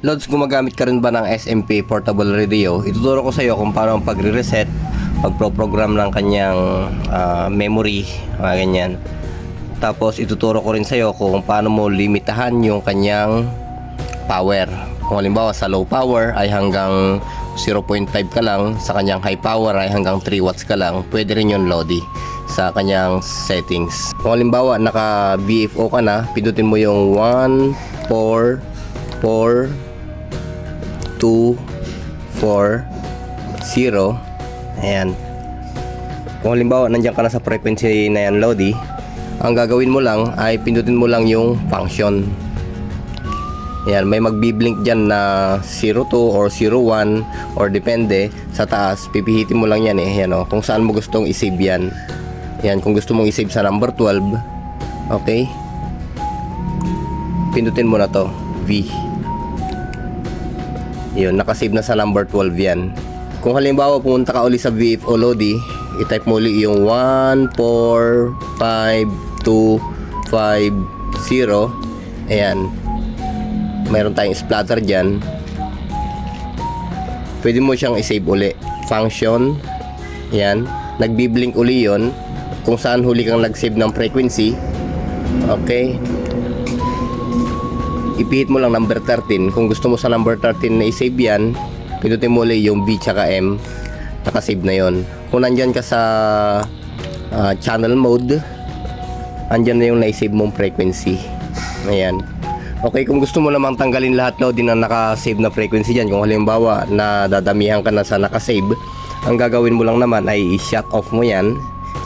Lods, gumagamit ka rin ba ng SMP portable radio? Ituturo ko sa iyo kung paano ang pagre-reset, pagpro-program ng kanyang ah, memory, mga ganyan. Tapos ituturo ko rin sa iyo kung paano mo limitahan yung kanyang power. Kung halimbawa sa low power ay hanggang 0.5 ka lang, sa kanyang high power ay hanggang 3 watts ka lang, pwede rin yun Lodi sa kanyang settings. Kung halimbawa naka VFO ka na, pindutin mo yung 1, 4, 4, 2, 4, 0. Ayan. Kung halimbawa nandiyan ka na sa frequency na yan Lodi, ang gagawin mo lang ay pindutin mo lang yung function. Ayan, may magbi-blink dyan na 02 or 01 or depende sa taas, pipihitin mo lang yan eh, yan o, kung saan mo gustong i-save yan. Yan, kung gusto mong i-save sa number 12, okay? Pindutin mo na to, V. Yun, nakasave na sa number 12 yan. Kung halimbawa pumunta ka uli sa VFO Lodi, i-type mo uli yung 1, 4, 5, 2, 5, 0. Ayan. Mayroon tayong splatter dyan. Pwede mo siyang i-save uli. Function. Ayan. Nagbi-blink uli yon kung saan huli kang nag-save ng frequency. Okay ipihit mo lang number 13 kung gusto mo sa number 13 na i-save yan pindutin mo ulit yung B tsaka M. Nakasave na yon kung nandyan ka sa ah, channel mode andyan na yung na-save mong frequency. Ayan. Okay kung gusto mo namang tanggalin lahat no din na nakasave na frequency dyan. Kung halimbawa na dadamihan ka na sa nakasave ang gagawin mo lang naman ay i-shut off mo yan.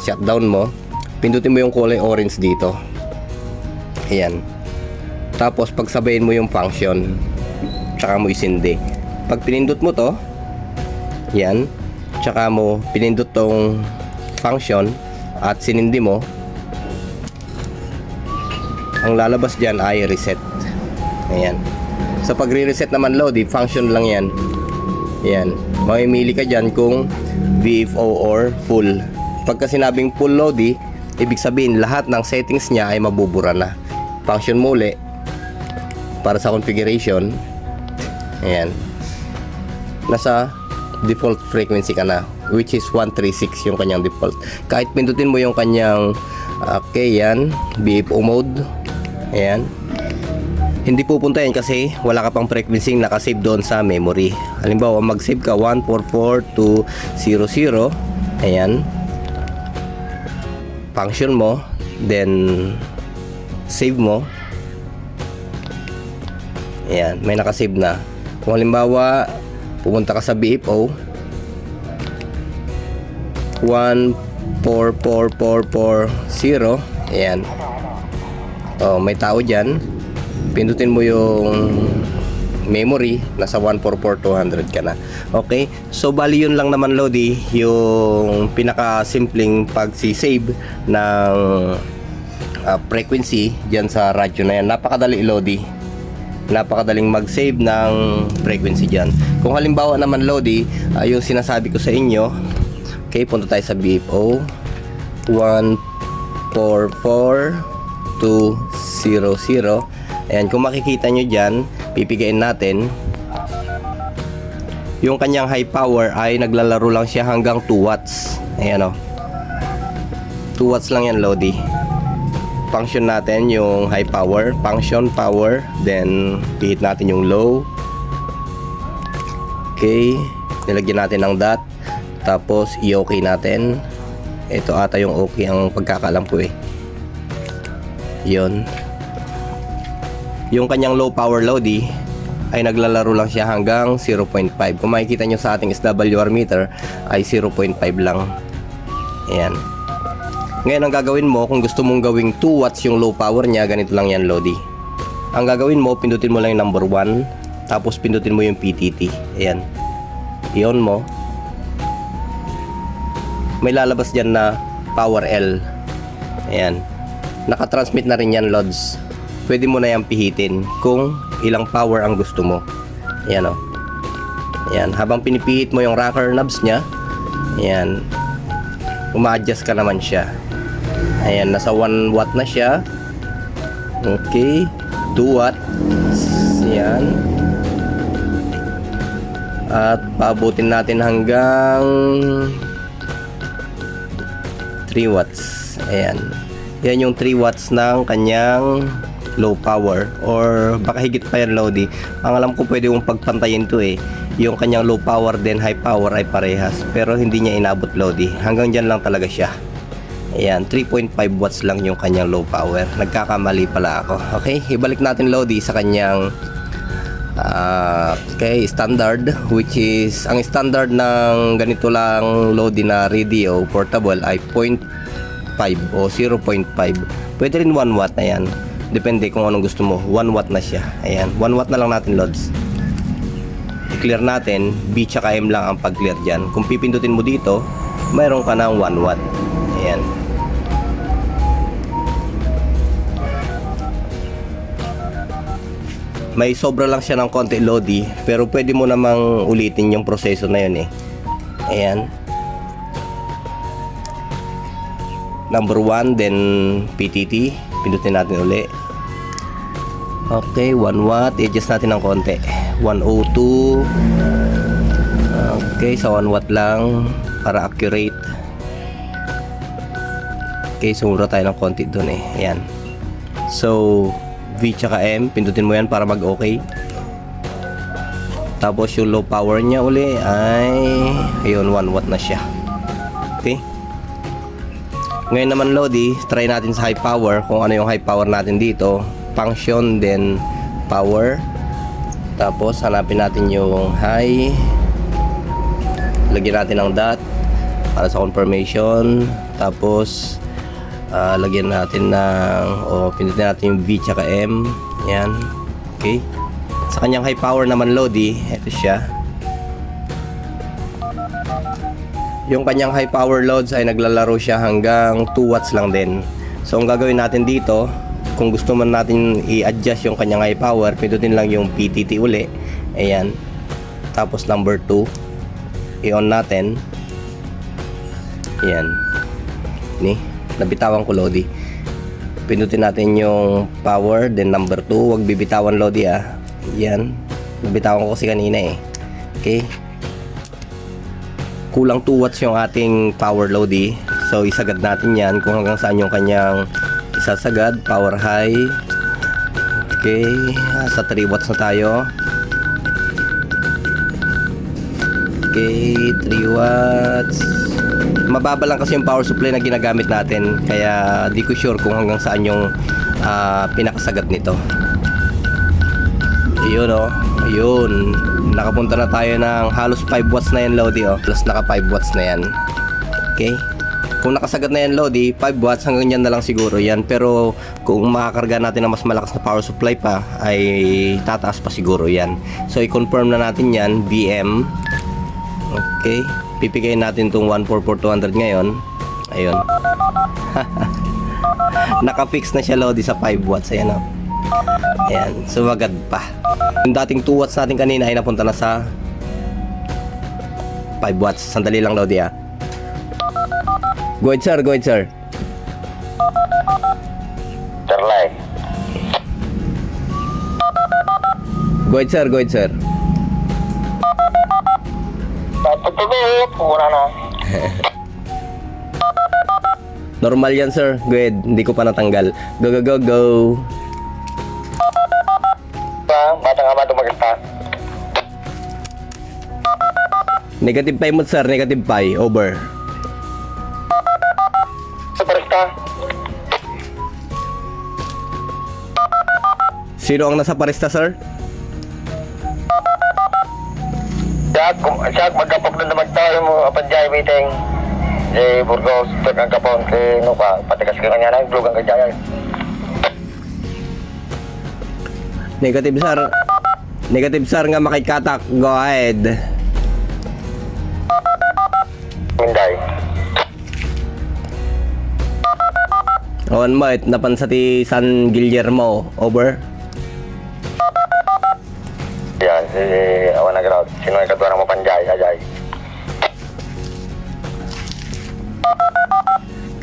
Shut down mo. Pindutin mo yung kulay orange dito. Ayan tapos pagsabayin mo yung function, tsaka mo isindi. Pag pinindot mo to, yan, tsaka mo pinindot tong function at sinindi mo, ang lalabas dyan ay reset. Ayan. Sa pagre-reset naman Lodi, function lang yan. Yan. Mamimili ka dyan kung VFO or full. Pagka sinabing full Lodi, ibig sabihin lahat ng settings niya ay mabubura na. Function mo uli, para sa configuration. Ayan. Nasa default frequency ka na which is 136 yung kanyang default. Kahit pindutin mo yung kanyang okay yan BFO mode ayan. Hindi pupunta yan kasi wala ka pang frequency nakasave doon sa memory. Halimbawa mag-save ka 144200 ayan. Function mo then save mo Ayan, may nakasave na. Kung halimbawa, pumunta ka sa BFO, 144440, ayan. Oh, may tao dyan. Pindutin mo yung memory, nasa 144200 ka na. Okay? So, bali yun lang naman, Lodi, yung pinaka-simpleng pag-save ng ah, frequency dyan sa radyo na yan. Napakadali, Lodi napakadaling mag-save ng frequency dyan. Kung halimbawa naman Lodi, uh, yung sinasabi ko sa inyo, okay, punta tayo sa BFO 144200 Ayan, kung makikita nyo dyan, pipigain natin yung kanyang high power ay naglalaro lang siya hanggang 2 watts. Ayan o. 2 watts lang yan, Lodi function natin yung high power, function power, then pihit natin yung low. Okay, nilagyan natin ng dot. Tapos i-okay natin. Ito ata yung okay ang pagkakalam ko eh. Yun. Yung kanyang low power loady ay naglalaro lang siya hanggang 0.5. Kung makikita nyo sa ating SWR meter ay 0.5 lang. Ayan. Ngayon ang gagawin mo kung gusto mong gawing 2 watts yung low power niya, ganito lang yan Lodi. Ang gagawin mo, pindutin mo lang yung number 1, tapos pindutin mo yung PTT. Ayan. I-on mo. May lalabas dyan na power L. Ayan. Nakatransmit na rin yan Lods. Pwede mo na yan pihitin kung ilang power ang gusto mo. Ayan o. Ayan. Habang pinipihit mo yung rocker knobs niya, ayan, uma-adjust ka naman siya. Ayan, nasa 1 watt na siya. Okay. 2 watt. Ayan. At paabutin natin hanggang 3 watts. Ayan. Yan yung 3 watts ng kanyang low power or baka higit pa yan Lodi. Ang alam ko pwede mong pagpantayin to eh. Yung kanyang low power then high power ay parehas pero hindi niya inabot Lodi. Hanggang dyan lang talaga siya. Ayan, 3.5 watts lang yung kanyang low power. Nagkakamali pala ako. Okay, ibalik natin Lodi sa kanyang Ah, okay, standard which is ang standard ng ganito lang Lodi na radio portable ay 0.5 o 0.5. Pwede rin 1 watt na yan. Depende kung anong gusto mo. 1 watt na siya. Ayan, 1 watt na lang natin loads. I-clear natin, B tsaka M lang ang pag-clear dyan. Kung pipindutin mo dito, mayroon ka ng 1 watt. Ayan. May sobra lang siya ng konti Lodi pero pwede mo namang ulitin yung proseso na yun eh. Ayan. Number 1 then PTT pindutin natin uli. Okay 1 watt. Adjust natin ng konti. 102 okay sa 1 watt lang para accurate. Okay sumura tayo ng konti dun eh. Ayan. So V tsaka M, pindutin mo yan para mag okay. Tapos yung low power niya uli ay ayun 1 watt na siya. Okay? Ngayon naman Lodi, try natin sa high power kung ano yung high power natin dito. Function then power. Tapos hanapin natin yung high. Lagyan natin ng dot para sa confirmation. Tapos Ah, lagyan natin ng o pindutin natin yung V tsaka M. Yan okay. Sa kanyang high power naman Lodi ito siya. Yung kanyang high power loads ay naglalaro siya hanggang 2 watts lang din. So ang gagawin natin dito kung gusto man natin i-adjust yung kanyang high power pindutin lang yung PTT uli. Ayan. Tapos number 2 i-on natin. Ayan. Ni nabitawan ko Lodi. Pinutin natin yung power then number 2 wag bibitawan Lodi ah. Yan. Nabitawan ko kasi kanina eh. Okay? Kulang 2 watts yung ating power Lodi. So isagad natin yan kung hanggang saan yung kanyang isasagad. Power high. Okay. Sa 3 watts na tayo. Okay. 3 watts mababa lang kasi yung power supply na ginagamit natin. Kaya di ko sure kung hanggang saan yung ah, pinakasagad nito. Yun oh. Yun nakapunta na tayo ng halos 5 watts na yan Lodi oh. Plus naka 5 watts na yan. Okay? Kung nakasagad na yan Lodi 5 watts hanggang yan na lang siguro yan. Pero kung makakarga natin ng mas malakas na power supply pa ay tataas pa siguro yan. So i-confirm na natin yan BM Okay. Pipigayin natin itong 144-200 ngayon. Ayun. Naka-fix na siya Lodi sa 5 watts. Ayan o. Ayan. Sumagad pa. Yung dating 2 watts natin kanina ay napunta na sa 5 watts. Sandali lang Lodi ah. Go ahead sir, go ahead sir. Terlay. Go ahead sir, go ahead sir. Ko pura na. Normal yan sir. Go ahead. Hindi ko pa natanggal. Go, go, go, go. Ba, bata nga ba tumagasta? Negative pi mo sir, negative pi. Over. Supersta. Sino ang nasa parista sir? Siyak, kung siyak magkapag na magtayo mo apan jay meeting. Di Burgos, tuk ang kapon kay Nuka, patikas ka kanya na, blog ang kajaya. Negative sir. Negative sir nga makikatak. Go ahead. Minday. On mo, it napan sa ti San Guillermo. Over.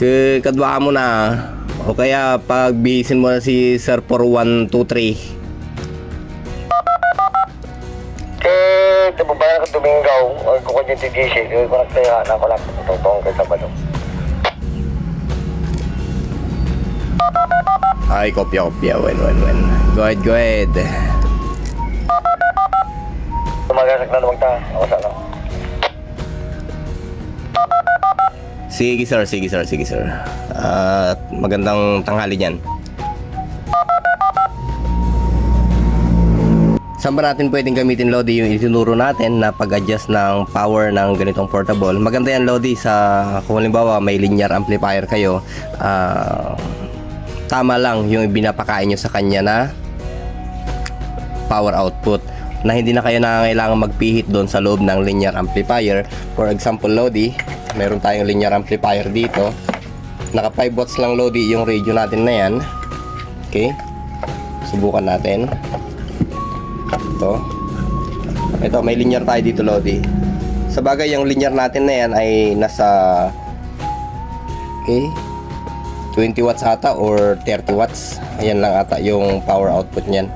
Ke kadwa mo na. O kaya pag bihisin mo na si Sir 4123. Kay Kahit nababayan ka Domingaw, kukon yung TGC, kaya ko nagtaya na ako lang. Tutong kay Sabado. Ay, kopya, kopya. When, when, when. Go ahead, go ahead. Tumagasak na naman ta. Ako sa ano. Sige, sir. Sige, sir. Sige, sir. At magandang tanghali niyan. Saan ba natin pwedeng gamitin, Lodi, yung itinuro natin na pag-adjust ng power ng ganitong portable? Maganda yan, Lodi, sa kung halimbawa may linear amplifier kayo, ah, tama lang yung binapakain nyo sa kanya na power output na hindi na kayo nangangailangan magpihit doon sa loob ng linear amplifier. For example, Lodi, meron tayong linear amplifier dito. Naka 5 watts lang Lodi yung radio natin na yan. Okay? Subukan natin. Ito. Ito, may linear tayo dito Lodi. Sa bagay, yung linear natin na yan ay nasa Okay? 20 watts ata or 30 watts. Ayan lang ata yung power output niyan.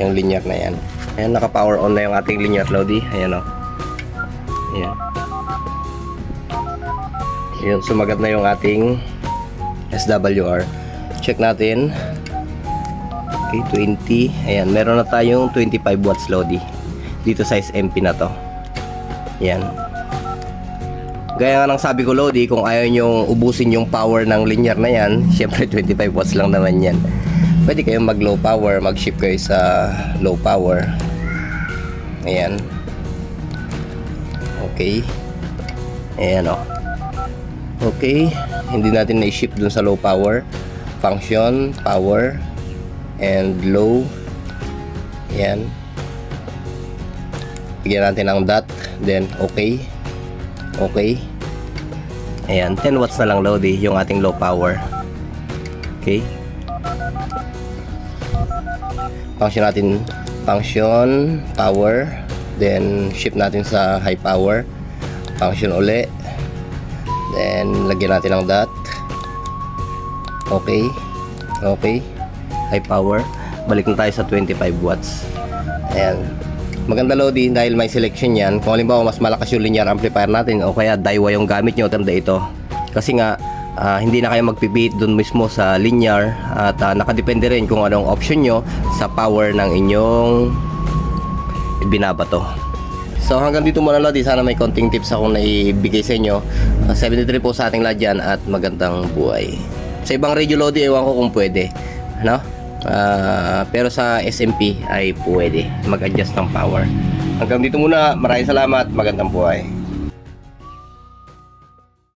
Yung linear na yan. Ayan, naka-power on na yung ating linear Lodi. Ayan o. Ayan. Yun, sumagat na yung ating SWR. Check natin. Okay, 20. Ayan, meron na tayong 25 watts Lodi. Dito sa SMP na to. Ayan. Gaya nga ng sabi ko Lodi, kung ayaw nyong ubusin yung power ng linear na yan, syempre 25 watts lang naman yan. Pwede kayong mag low power, mag shift kayo sa low power. Ayan. Okay. Ayan o. Okay. Hindi natin na-shift dun sa low power. Function, power, and low. Ayan. Bigyan natin ng dot. Then, okay. Okay. Ayan, 10 watts na lang Lodi yung ating low power. Okay. Function natin, function, power, then shift natin sa high power. Function uli. Then, lagyan natin ng dot. Okay. Okay. High power. Balik na tayo sa 25 watts. Ayan. Maganda Lodi dahil may selection yan. Kung halimbawa mas malakas yung linear amplifier natin o kaya Daiwa yung gamit nyo, tanda ito. Kasi nga, ah, hindi na kayo magpipit doon mismo sa linear at ah, nakadepende rin kung anong option nyo sa power ng inyong binabato. So hanggang dito muna Lodi, sana may konting tips akong naibigay sa inyo. Ah, 73 po sa ating lahat dyan at magandang buhay. Sa ibang radio Lodi, ewan ko kung pwede. Ano? Ah, pero sa SMP ay pwede mag-adjust ng power. Hanggang dito muna, maraming salamat, magandang buhay.